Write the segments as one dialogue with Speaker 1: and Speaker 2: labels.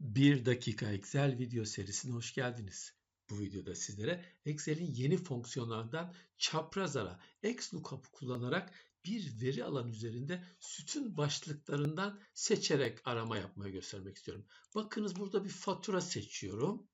Speaker 1: 1 dakika Excel video serisine hoş geldiniz. Bu videoda sizlere Excel'in yeni fonksiyonlarından çapraz ara XLOOKUP kullanarak bir veri alan üzerinde sütun başlıklarından seçerek arama yapmayı göstermek istiyorum. Bakınız burada bir fatura seçiyorum.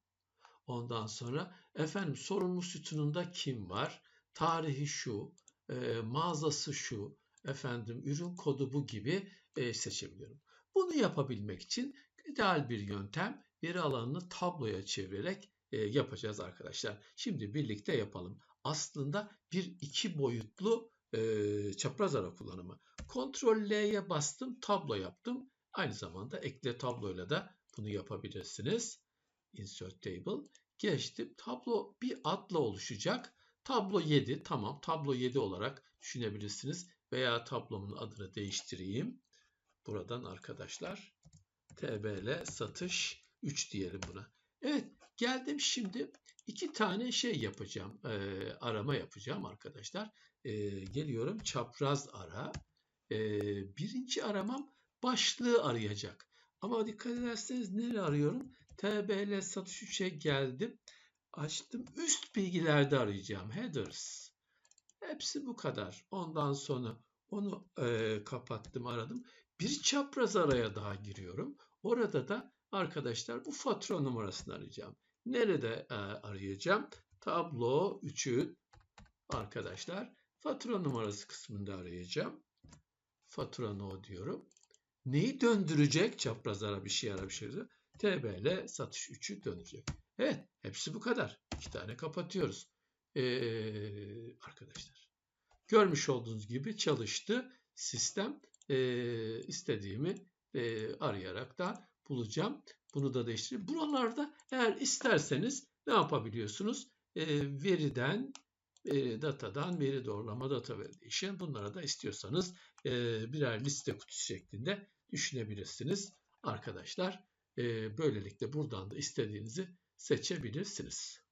Speaker 1: Ondan sonra efendim sorumlu sütununda kim var? Tarihi şu, e, mağazası şu, efendim ürün kodu bu gibi e, seçebiliyorum. Bunu yapabilmek için ideal bir yöntem veri alanını tabloya çevirerek e, yapacağız arkadaşlar. Şimdi birlikte yapalım. Aslında bir iki boyutlu e, çapraz ara kullanımı. Ctrl L'ye bastım, tablo yaptım. Aynı zamanda ekle tabloyla da bunu yapabilirsiniz. Insert Table. Geçtim. Tablo bir adla oluşacak. Tablo 7. Tamam. Tablo 7 olarak düşünebilirsiniz. Veya tablomun adını değiştireyim. Buradan arkadaşlar TBL satış 3 diyelim buna. Evet geldim şimdi iki tane şey yapacağım. E, arama yapacağım arkadaşlar. E, geliyorum çapraz ara. E, birinci aramam başlığı arayacak. Ama dikkat ederseniz nereye arıyorum? TBL satış 3'e geldim. Açtım. Üst bilgilerde arayacağım. Headers. Hepsi bu kadar. Ondan sonra onu e, kapattım aradım. Bir çapraz araya daha giriyorum. Orada da arkadaşlar bu fatura numarasını arayacağım. Nerede e, arayacağım? Tablo 3'ü arkadaşlar fatura numarası kısmında arayacağım. Fatura no diyorum. Neyi döndürecek? Çapraz ara bir şey ara bir şey. TBL satış 3'ü döndürecek. Evet hepsi bu kadar. İki tane kapatıyoruz. Ee, arkadaşlar. Görmüş olduğunuz gibi çalıştı sistem. Ee, istediğimi e, arayarak da bulacağım. Bunu da değiştireyim. Buralarda eğer isterseniz ne yapabiliyorsunuz? E, veriden, e, datadan veri doğrulama, data validation bunlara da istiyorsanız e, birer liste kutusu şeklinde düşünebilirsiniz. Arkadaşlar e, böylelikle buradan da istediğinizi seçebilirsiniz.